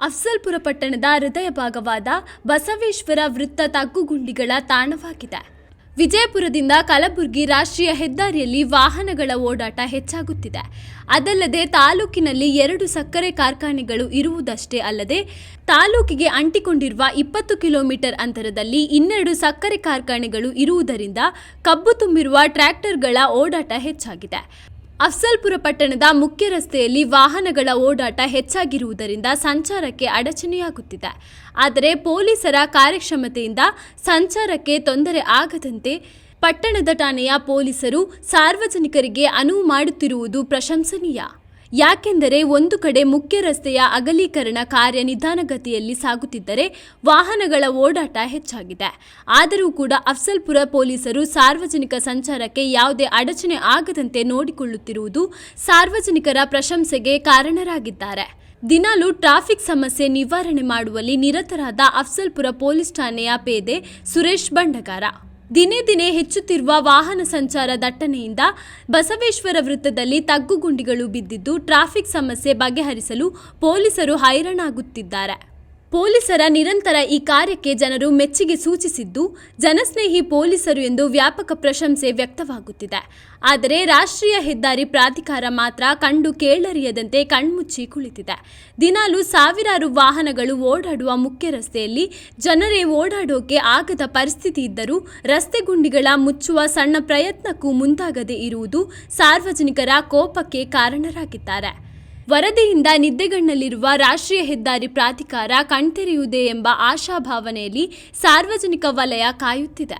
ಅಫ್ಸಲ್ಪುರ ಪಟ್ಟಣದ ಹೃದಯ ಭಾಗವಾದ ಬಸವೇಶ್ವರ ವೃತ್ತ ತಗ್ಗುಗುಂಡಿಗಳ ತಾಣವಾಗಿದೆ. ವಿಜಯಪುರದಿಂದ ಕಲಬುರಗಿ ರಾಷ್ಟ್ರೀಯ ಹೆದ್ದಾರಿಯಲ್ಲಿ ವಾಹನಗಳ ಓಡಾಟ ಹೆಚ್ಚಾಗುತ್ತಿದೆ. ಅದಲ್ಲದೆ ತಾಲೂಕಿನಲ್ಲಿ ಎರಡು ಸಕ್ಕರೆ ಕಾರ್ಖಾನೆಗಳು ಇರುವುದಷ್ಟೇ ಅಲ್ಲದೆ ತಾಲೂಕಿಗೆ ಅಂಟಿಕೊಂಡಿರುವ ಇಪ್ಪತ್ತು ಕಿಲೋಮೀಟರ್ ಅಂತರದಲ್ಲಿ ಇನ್ನೆರಡು ಸಕ್ಕರೆ ಕಾರ್ಖಾನೆಗಳು ಇರುವುದರಿಂದ ಕಬ್ಬು ತುಂಬಿರುವ ಟ್ರ್ಯಾಕ್ಟರ್ಗಳ ಓಡಾಟ ಹೆಚ್ಚಾಗಿದೆ. ಅಫ್ಸಲ್ಪುರ ಪಟ್ಟಣದ ಮುಖ್ಯ ರಸ್ತೆಯಲ್ಲಿ ವಾಹನಗಳ ಓಡಾಟ ಹೆಚ್ಚಾಗಿರುವುದರಿಂದ ಸಂಚಾರಕ್ಕೆ ಅಡಚಣೆಯಾಗುತ್ತಿದೆ. ಆದರೆ ಪೊಲೀಸರ ಕಾರ್ಯಕ್ಷಮತೆಯಿಂದ ಸಂಚಾರಕ್ಕೆ ತೊಂದರೆ ಆಗದಂತೆ ಪಟ್ಟಣದ ಠಾಣೆಯ ಪೊಲೀಸರು ಸಾರ್ವಜನಿಕರಿಗೆ ಅನುವು ಮಾಡುತ್ತಿರುವುದು ಪ್ರಶಂಸನೀಯ. ಯಾಕೆಂದರೆ ಒಂದು ಕಡೆ ಮುಖ್ಯ ರಸ್ತೆಯ ಅಗಲೀಕರಣ ಕಾರ್ಯ ನಿಧಾನಗತಿಯಲ್ಲಿ ಸಾಗುತ್ತಿದ್ದರೆ ವಾಹನಗಳ ಓಡಾಟ ಹೆಚ್ಚಾಗಿದೆ. ಆದರೂ ಕೂಡ ಅಫ್ಸಲ್ಪುರ ಪೊಲೀಸರು ಸಾರ್ವಜನಿಕ ಸಂಚಾರಕ್ಕೆ ಯಾವುದೇ ಅಡಚಣೆ ಆಗದಂತೆ ನೋಡಿಕೊಳ್ಳುತ್ತಿರುವುದು ಸಾರ್ವಜನಿಕರ ಪ್ರಶಂಸೆಗೆ ಕಾರಣರಾಗಿದ್ದಾರೆ. ದಿನಾಲು ಟ್ರಾಫಿಕ್ ಸಮಸ್ಯೆ ನಿವಾರಣೆ ಮಾಡುವಲ್ಲಿ ನಿರತರಾದ ಅಫ್ಸಲ್ಪುರ ಪೊಲೀಸ್ ಠಾಣೆಯ ಪೇದೆ ಸುರೇಶ್ ಬಂಡಗಾರ. ದಿನೇ ದಿನೇ ಹೆಚ್ಚುತ್ತಿರುವ ವಾಹನ ಸಂಚಾರ ದಟ್ಟಣೆಯಿಂದ ಬಸವೇಶ್ವರ ವೃತ್ತದಲ್ಲಿ ತಗ್ಗುಗುಂಡಿಗಳು ಬಿದ್ದಿದ್ದು, ಟ್ರಾಫಿಕ್ ಸಮಸ್ಯೆ ಬಗೆಹರಿಸಲು ಪೊಲೀಸರು ಹೈರಾಣಾಗುತ್ತಿದ್ದಾರೆ. ಪೊಲೀಸರ ನಿರಂತರ ಈ ಕಾರ್ಯಕ್ಕೆ ಜನರು ಮೆಚ್ಚುಗೆ ಸೂಚಿಸಿದ್ದು, ಜನಸ್ನೇಹಿ ಪೊಲೀಸರು ಎಂದು ವ್ಯಾಪಕ ಪ್ರಶಂಸೆ ವ್ಯಕ್ತವಾಗುತ್ತಿದೆ. ಆದರೆ ರಾಷ್ಟ್ರೀಯ ಹೆದ್ದಾರಿ ಪ್ರಾಧಿಕಾರ ಮಾತ್ರ ಕಂಡು ಕೇಳರಿಯದಂತೆ ಕಣ್ಮುಚ್ಚಿ ಕುಳಿತಿದೆ. ದಿನಾಲೂ ಸಾವಿರಾರು ವಾಹನಗಳು ಓಡಾಡುವ ಮುಖ್ಯ ರಸ್ತೆಯಲ್ಲಿ ಜನರೇ ಓಡಾಡೋಕೆ ಆಗದ ಪರಿಸ್ಥಿತಿ ಇದ್ದರೂ, ರಸ್ತೆ ಗುಂಡಿಗಳ ಮುಚ್ಚುವ ಸಣ್ಣ ಪ್ರಯತ್ನಕ್ಕೂ ಮುಂದಾಗದೇ ಇರುವುದು ಸಾರ್ವಜನಿಕರ ಕೋಪಕ್ಕೆ ಕಾರಣರಾಗಿದ್ದಾರೆ. ವರದಿಯಿಂದ ನಿದ್ದೆಗಣ್ಣಲ್ಲಿರುವ ರಾಷ್ಟ್ರೀಯ ಹೆದ್ದಾರಿ ಪ್ರಾಧಿಕಾರ ಕಣ್ತೆರೆಯುವುದೇ ಎಂಬ ಆಶಾಭಾವನೆಯಲ್ಲಿ ಸಾರ್ವಜನಿಕ ವಲಯ ಕಾಯುತ್ತಿದೆ.